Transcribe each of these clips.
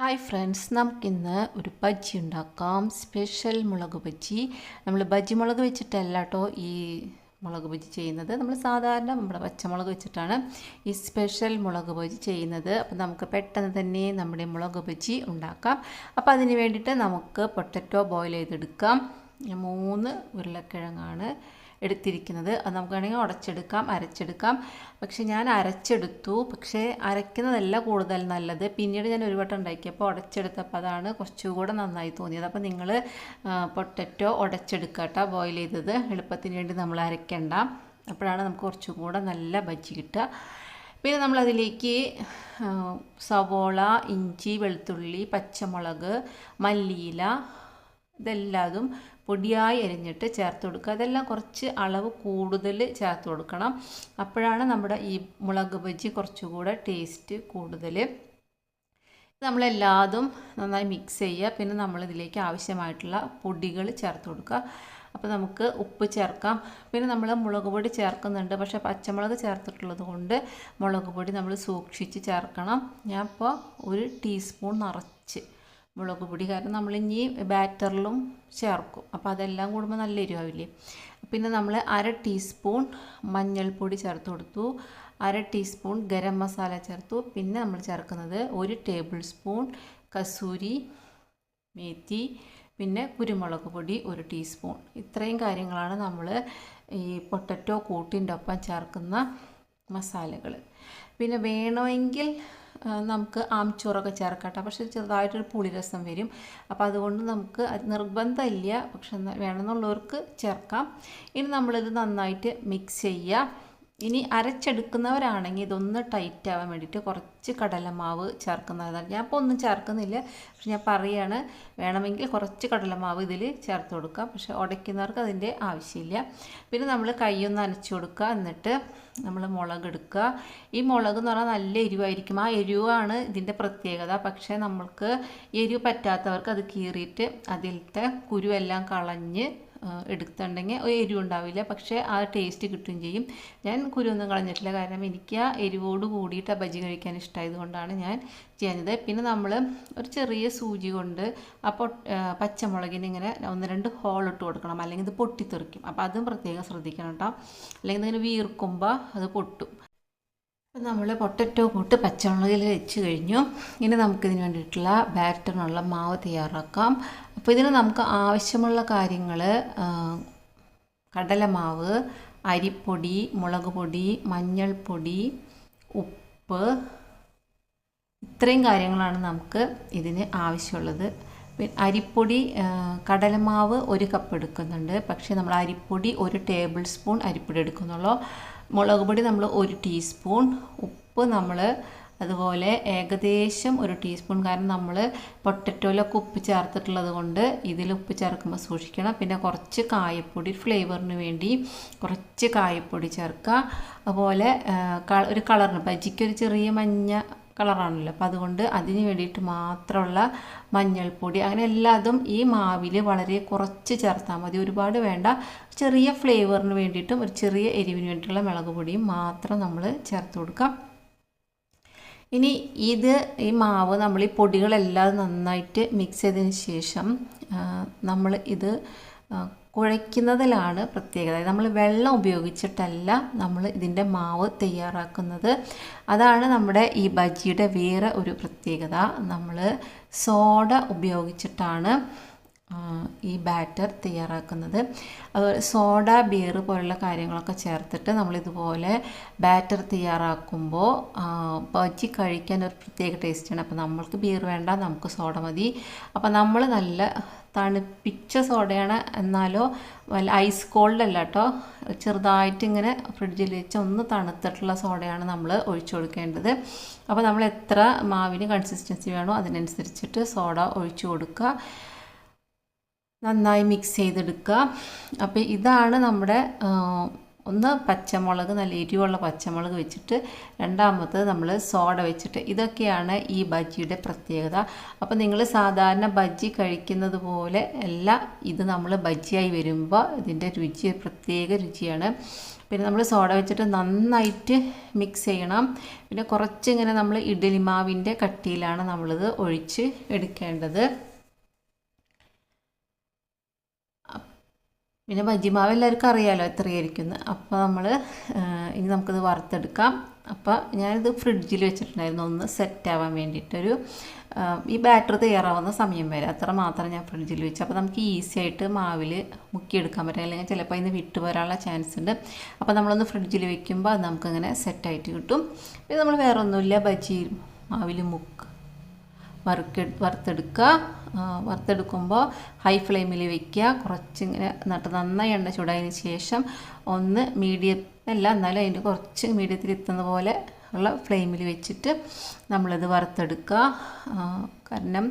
Hi friends നമുക്കിന്ന് ഒരു ബജ്ജി ഉണ്ടാക്കാം. സ്പെഷ്യൽ മുളക് ബജ്ജി. നമ്മൾ ബജ്ജി മുളക് വെച്ചിട്ടല്ല കേട്ടോ ഈ മുളക് ബജ്ജി ചെയ്യുന്നത്. നമ്മൾ സാധാരണ നമ്മുടെ പച്ചമുളക് വെച്ചിട്ടാണ് ഈ സ്പെഷ്യൽ മുളക് ബജ്ജി ചെയ്യുന്നത്. അപ്പോൾ നമുക്ക് പെട്ടെന്ന് തന്നെ നമ്മുടെ മുളക് ബജ്ജി ഉണ്ടാക്കാം. അപ്പോൾ അതിന് വേണ്ടിയിട്ട് നമുക്ക് പൊട്ടറ്റോ ബോയിൽ ചെയ്തെടുക്കാം. മൂന്ന് ഉരുളക്കിഴങ്ങാണ്. എടുത്തിരിക്കുന്നത്. അത് നമുക്ക് വേണമെങ്കിൽ ഉടച്ചെടുക്കാം അരച്ചെടുക്കാം. പക്ഷേ ഞാൻ അരച്ചെടുത്തു. പക്ഷേ അരയ്ക്കുന്നതല്ല കൂടുതൽ നല്ലത്. പിന്നീട് ഞാൻ ഒരു വട്ടം ഉണ്ടാക്കിയപ്പോൾ ഉടച്ചെടുത്തപ്പോൾ അതാണ് കുറച്ചുകൂടെ നന്നായി തോന്നിയത്. അപ്പോൾ നിങ്ങൾ പൊട്ടറ്റോ ഉടച്ചെടുക്കുക കേട്ടോ. ബോയിൽ ചെയ്തത് എളുപ്പത്തിന് വേണ്ടി നമ്മൾ അരയ്ക്കണ്ട. അപ്പോഴാണ് നമുക്ക് കുറച്ചും കൂടെ നല്ല ബജ്ജി കിട്ടുക. പിന്നെ നമ്മളതിലേക്ക് സവോള ഇഞ്ചി വെളുത്തുള്ളി പച്ചമുളക് മല്ലിയില ഇതെല്ലാതും പൊടിയായി അരിഞ്ഞിട്ട് ചേർത്ത് കൊടുക്കുക. അതെല്ലാം കുറച്ച് അളവ് കൂടുതൽ ചേർത്ത് കൊടുക്കണം. അപ്പോഴാണ് നമ്മുടെ ഈ മുളക് ബജ്ജി കുറച്ചുകൂടെ ടേസ്റ്റ് കൂടുതൽ. നമ്മളെല്ലാതും നന്നായി മിക്സ് ചെയ്യുക. പിന്നെ നമ്മളിതിലേക്ക് ആവശ്യമായിട്ടുള്ള പൊടികൾ ചേർത്ത് കൊടുക്കുക. അപ്പോൾ നമുക്ക് ഉപ്പ് ചേർക്കാം. പിന്നെ നമ്മൾ മുളക് പൊടി ചേർക്കുന്നുണ്ട്. പക്ഷേ പച്ചമുളക് ചേർത്തിട്ടുള്ളത് കൊണ്ട് മുളക് പൊടി നമ്മൾ സൂക്ഷിച്ച് ചേർക്കണം. ഞാൻ ഇപ്പോൾ ഒരു ടീസ്പൂൺ നിറച്ച് മുളക് പൊടി. കാരണം നമ്മൾ ഇനി ബാറ്ററിലും ചേർക്കും. അപ്പോൾ അതെല്ലാം കൂടുമ്പോൾ നല്ല എരിവാവില്ലേ? പിന്നെ നമ്മൾ അര ടീസ്പൂൺ മഞ്ഞൾപ്പൊടി ചേർത്ത് കൊടുത്തു. അര ടീസ്പൂൺ ഗരം മസാല ചേർത്തു. പിന്നെ നമ്മൾ ചേർക്കുന്നത് ഒരു ടേബിൾ സ്പൂൺ കസൂരി മേത്തി പിന്നെ കുരുമുളക് പൊടി ഒരു ടീസ്പൂൺ. ഇത്രയും കാര്യങ്ങളാണ് നമ്മൾ ഈ പൊട്ടറ്റോ കൂട്ടിന്റെ ഒപ്പം ചേർക്കുന്ന മസാലകൾ പിന്നെ വേണമെങ്കിൽ നമുക്ക് ആമിച്ചോറൊക്കെ ചേർക്കട്ടെ. പക്ഷേ ചെറുതായിട്ടൊരു പുളിരസം വരും. അപ്പോൾ അതുകൊണ്ട് നമുക്ക് നിർബന്ധമില്ല. പക്ഷെ വേണമെന്നുള്ളവർക്ക് ചേർക്കാം. ഇനി നമ്മളിത് നന്നായിട്ട് മിക്സ് ചെയ്യുക ഇനി അരച്ചെടുക്കുന്നവരാണെങ്കിൽ ഇതൊന്ന് ടൈറ്റ് ആവാൻ വേണ്ടിയിട്ട് കുറച്ച് കടലമാവ് ചേർക്കുന്നതാണ് ഞാൻ ഇപ്പോൾ ഒന്നും ചേർക്കുന്നില്ല. പക്ഷെ ഞാൻ പറയുകയാണ് വേണമെങ്കിൽ കുറച്ച് കടലമാവ് ഇതിൽ ചേർത്ത് കൊടുക്കാം. പക്ഷെ ഉടയ്ക്കുന്നവർക്ക് അതിന്റെ ആവശ്യമില്ല. പിന്നെ നമ്മൾ കൈയൊന്ന് അനച്ചു കൊടുക്കുക. എന്നിട്ട് നമ്മൾ മുളക് എടുക്കുക. ഈ മുളക് എന്ന് പറഞ്ഞാൽ നല്ല എരിവായിരിക്കും. ആ എരിവാണ് ഇതിന്റെ പ്രത്യേകത. പക്ഷേ നമ്മൾക്ക് എരിവ് പറ്റാത്തവർക്ക് അത് കീറിയിട്ട് അതിലത്തെ കുരുവെല്ലാം കളഞ്ഞ് എടുത്തിട്ടുണ്ടെങ്കിൽ എരിവ് ഉണ്ടാവില്ല. പക്ഷേ ആ ടേസ്റ്റ് കിട്ടുകയും ചെയ്യും. ഞാൻ കുരുവൊന്നും കളഞ്ഞിട്ടില്ല. കാരണം എനിക്ക് ആ എരിവോട് കൂടിയിട്ട് ബജി കഴിക്കാൻ ഇഷ്ടമായതുകൊണ്ടാണ് ഞാൻ ചെയ്യുന്നത്. പിന്നെ നമ്മൾ ഒരു ചെറിയ സൂചി കൊണ്ട് ആ പൊ പച്ചമുളകിന് ഇങ്ങനെ ഒന്ന് രണ്ട് ഹോൾ ഇട്ട് കൊടുക്കണം. അല്ലെങ്കിൽ ഇത് പൊട്ടിത്തെറിക്കും. അപ്പോൾ അതും പ്രത്യേകം ശ്രദ്ധിക്കണം കേട്ടോ. അല്ലെങ്കിൽ ഇങ്ങനെ വീർക്കുമ്പോൾ അത് പൊട്ടും. അപ്പം നമ്മൾ പൊട്ടറ്റോ കൂട്ട് പച്ചമുളകിൽ വെച്ച് കഴിഞ്ഞു. ഇനി നമുക്കിതിന് വേണ്ടിയിട്ടുള്ള ബാറ്ററിനുള്ള മാവ് തയ്യാറാക്കാം. അപ്പോൾ ഇതിന് നമുക്ക് ആവശ്യമുള്ള കാര്യങ്ങൾ കടലമാവ് അരിപ്പൊടി മുളക് പൊടി മഞ്ഞൾപ്പൊടി ഉപ്പ് ഇത്രയും കാര്യങ്ങളാണ് നമുക്ക് ഇതിന് ആവശ്യമുള്ളത്. അരിപ്പൊടി കടലമാവ് ഒരു കപ്പ് എടുക്കുന്നുണ്ട്. പക്ഷേ നമ്മൾ അരിപ്പൊടി ഒരു ടേബിൾ സ്പൂൺ അരിപ്പൊടി എടുക്കുന്നുള്ളൂ. മുളക് പൊടി നമ്മൾ ഒരു ടീസ്പൂൺ ഉപ്പ് നമ്മൾ അതുപോലെ ഏകദേശം ഒരു ടീസ്പൂൺ. കാരണം നമ്മൾ പൊട്ടറ്റോയിലൊക്കെ ഉപ്പ് ചേർത്തിട്ടുള്ളത് കൊണ്ട് ഇതിൽ ഉപ്പ് ചേർക്കുമ്പോൾ സൂക്ഷിക്കണം. പിന്നെ കുറച്ച് കായപ്പൊടി ഫ്ലേവറിന് വേണ്ടി കുറച്ച് കായപ്പൊടി ചേർക്കുക. അതുപോലെ ഒരു കളറിന് ബജിക്ക് ഒരു ചെറിയ മഞ്ഞ കളറാണല്ലോ. അപ്പോൾ അതുകൊണ്ട് അതിന് വേണ്ടിയിട്ട് മാത്രമുള്ള മഞ്ഞൾപ്പൊടി അങ്ങനെ എല്ലാതും ഈ മാവിൽ വളരെ കുറച്ച് ചേർത്താൽ മതി. ഒരുപാട് വേണ്ട. ചെറിയ ഫ്ലേവറിന് വേണ്ടിയിട്ടും ഒരു ചെറിയ എരിവിന് വേണ്ടിയിട്ടുള്ള മുളക് പൊടിയും മാത്രം നമ്മൾ ചേർത്ത് കൊടുക്കാം. ഇനി ഇത് ഈ മാവ് നമ്മൾ ഈ പൊടികളെല്ലാം നന്നായിട്ട് മിക്സ് ചെയ്തതിന് ശേഷം നമ്മൾ ഇത് കുഴയ്ക്കുന്നതിലാണ് പ്രത്യേകത. നമ്മൾ വെള്ളം ഉപയോഗിച്ചിട്ടല്ല നമ്മൾ ഇതിന്റെ മാവ് തയ്യാറാക്കുന്നത്. അതാണ് നമ്മുടെ ഈ ബജിയുടെ വേറെ ഒരു പ്രത്യേകത. നമ്മൾ സോഡ ഉപയോഗിച്ചിട്ടാണ് ഈ ബാറ്റർ തയ്യാറാക്കുന്നത്. സോഡ ബിയർ പോലുള്ള കാര്യങ്ങളൊക്കെ ചേർത്തിട്ട് നമ്മളിതുപോലെ ബാറ്റർ തയ്യാറാക്കുമ്പോൾ ബജി കഴിക്കാൻ ഒരു പ്രത്യേക ടേസ്റ്റാണ്. അപ്പോൾ നമ്മൾക്ക് ബിയർ വേണ്ട നമുക്ക് സോഡ മതി. അപ്പോൾ നമ്മൾ നല്ല തണുപ്പിച്ച സോഡയാണ്. എന്നാലോ വല്ല ഐസ് കോൾഡ് അല്ല കേട്ടോ. ചെറുതായിട്ട് ഇങ്ങനെ ഫ്രിഡ്ജിൽ വെച്ച് ഒന്ന് തണുത്തിട്ടുള്ള സോഡയാണ് നമ്മൾ ഒഴിച്ചു കൊടുക്കേണ്ടത്. അപ്പോൾ നമ്മൾ എത്ര മാവിന് കൺസിസ്റ്റൻസി വേണോ അതിനനുസരിച്ചിട്ട് സോഡ ഒഴിച്ചു കൊടുക്കുക. നന്നായി മിക്സ് ചെയ്തെടുക്കുക. അപ്പോൾ ഇതാണ് നമ്മുടെ ഒന്ന് പച്ചമുളക് നല്ല എരിവുള്ള പച്ചമുളക് വെച്ചിട്ട് രണ്ടാമത്തത് നമ്മൾ സോഡ വെച്ചിട്ട് ഇതൊക്കെയാണ് ഈ ബജ്ജിയുടെ പ്രത്യേകത. അപ്പോൾ നിങ്ങൾ സാധാരണ ബജ്ജി കഴിക്കുന്നത് പോലെ അല്ല ഇത് നമ്മൾ ബജ്ജിയായി വരുമ്പോൾ ഇതിന്റെ രുചി പ്രത്യേക രുചിയാണ്. പിന്നെ നമ്മൾ സോഡ വെച്ചിട്ട് നന്നായിട്ട് മിക്സ് ചെയ്യണം. പിന്നെ കുറച്ചിങ്ങനെ നമ്മൾ ഇഡ്ഡലി മാവിന്റെ കട്ടിയിലാണ് നമ്മളിത് ഒഴിച്ച് എടുക്കേണ്ടത്. പിന്നെ ബജിമാവ് എല്ലാവർക്കും അറിയാമല്ലോ എത്രയായിരിക്കുന്നു അപ്പോൾ നമ്മൾ ഇനി നമുക്കിത് വറുത്തെടുക്കാം. അപ്പോൾ ഞാനിത് ഫ്രിഡ്ജിൽ വെച്ചിട്ടുണ്ടായിരുന്നു. ഒന്ന് സെറ്റ് ആവാൻ വേണ്ടിയിട്ടൊരു ഈ ബാറ്റർ തയ്യാറാവുന്ന സമയം വരെ. അത്ര മാത്രം ഞാൻ ഫ്രിഡ്ജിൽ വെച്ചു. അപ്പോൾ നമുക്ക് ഈസി ആയിട്ട് മാവിൽ മുക്കിയെടുക്കാൻ പറ്റും. അല്ലെങ്കിൽ ചിലപ്പോൾ അതിന് വിട്ടു വരാനുള്ള ചാൻസ് ഉണ്ട്. അപ്പോൾ നമ്മളൊന്ന് ഫ്രിഡ്ജിൽ വെക്കുമ്പോൾ അത് നമുക്കങ്ങനെ സെറ്റായിട്ട് കിട്ടും. പിന്നെ നമ്മൾ വേറെ ഒന്നുമില്ല ബജി മാവിൽ മുക്ക് വറുക്കെ വറുത്തെടുക്കുക. വറുത്തെടുക്കുമ്പോൾ ഹൈ ഫ്ലെയിമിൽ വെക്കുക. കുറച്ചിങ്ങനെ എന്നിട്ട് നന്നായി എണ്ണ ചൂടായതിന് ശേഷം ഒന്ന് മീഡിയം അല്ല എന്നാലും അതിന്റെ കുറച്ച് മീഡിയത്തിൽ എത്തുന്ന പോലെ ഉള്ള ഫ്ലെയിമിൽ വെച്ചിട്ട് നമ്മളിത് വറുത്തെടുക്കുക. കാരണം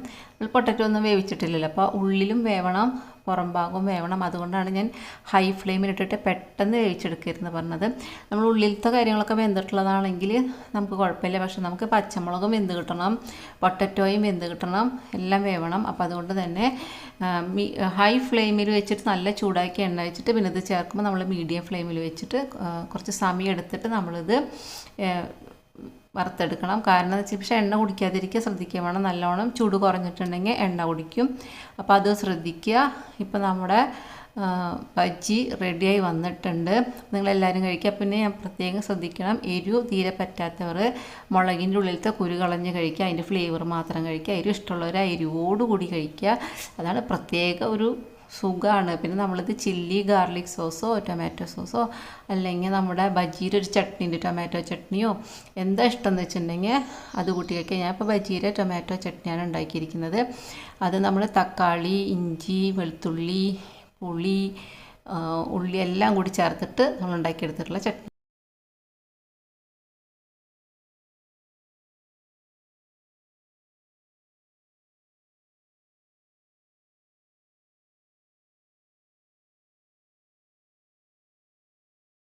പൊട്ടറ്റോ ഒന്നും വേവിച്ചിട്ടില്ലല്ലോ. അപ്പോൾ ഉള്ളിലും വേവണം. പുറം ഭാഗവും വേവണം. അതുകൊണ്ടാണ് ഞാൻ ഹൈ ഫ്ലെയിമിലിട്ടിട്ട് പെട്ടെന്ന് വേവിച്ചെടുക്കരുതെന്ന് പറഞ്ഞത്. നമ്മൾ ഉള്ളിലത്തെ കാര്യങ്ങളൊക്കെ വെന്തിട്ടുള്ളതാണെങ്കിൽ നമുക്ക് കുഴപ്പമില്ല. പക്ഷെ നമുക്ക് പച്ചമുളകും വെന്ത് കിട്ടണം. പൊട്ടറ്റോയും വെന്ത് കിട്ടണം. എല്ലാം വേവണം. അപ്പോൾ അതുകൊണ്ട് തന്നെ ഹൈ ഫ്ലെയിമിൽ വെച്ചിട്ട് നല്ല ചൂടാക്കി എണ്ണ വെച്ചിട്ട് പിന്നെ ഇത് ചേർക്കുമ്പോൾ നമ്മൾ മീഡിയം ഫ്ലെയിമിൽ വെച്ചിട്ട് കുറച്ച് സമയം എടുത്തിട്ട് നമ്മളിത് വറുത്തെടുക്കണം. കാരണം എന്ന് വെച്ചാൽ പക്ഷേ എണ്ണ കുടിക്കാതിരിക്കുക ശ്രദ്ധിക്കുക വേണം. നല്ലോണം ചൂട് കുറഞ്ഞിട്ടുണ്ടെങ്കിൽ എണ്ണ കുടിക്കും. അപ്പോൾ അത് ശ്രദ്ധിക്കുക. ഇപ്പോൾ നമ്മുടെ ബജ്ജി റെഡിയായി വന്നിട്ടുണ്ട്. നിങ്ങളെല്ലാവരും കഴിക്കുക. പിന്നെ ഞാൻ പ്രത്യേകം ശ്രദ്ധിക്കണം. എരിവ് തീരെ പറ്റാത്തവർ മുളകിന്റെ ഉള്ളിലത്തെ കുരു കളഞ്ഞ് കഴിക്കുക. അതിന്റെ ഫ്ലേവർ മാത്രം കഴിക്കുക. എരിവ് ഇഷ്ടമുള്ളവർ ആ എരിവോടുകൂടി കഴിക്കുക. അതാണ് പ്രത്യേക ഒരു സുഖമാണ് പിന്നെ നമ്മളിത് ചില്ലി ഗാർലിക് സോസോ ടൊമാറ്റോ സോസോ അല്ലെങ്കിൽ നമ്മുടെ ബജീര ഒരു ചട്നി ഉണ്ട് ടൊമാറ്റോ ചട്നിയോ എന്താ ഇഷ്ടം എന്ന് വെച്ചിട്ടുണ്ടെങ്കിൽ അത് കൂട്ടി കഴിക്കുക ഞാൻ ഇപ്പോൾ ബജീര ടൊമാറ്റോ ചട്നിയാണ് ഉണ്ടാക്കിയിരിക്കുന്നത്. അത് നമ്മൾ തക്കാളി ഇഞ്ചി വെളുത്തുള്ളി പുളി ഉള്ളി എല്ലാം കൂടി ചേർത്തിട്ട് നമ്മൾ ഉണ്ടാക്കിയെടുത്തിട്ടുള്ള ചട്നി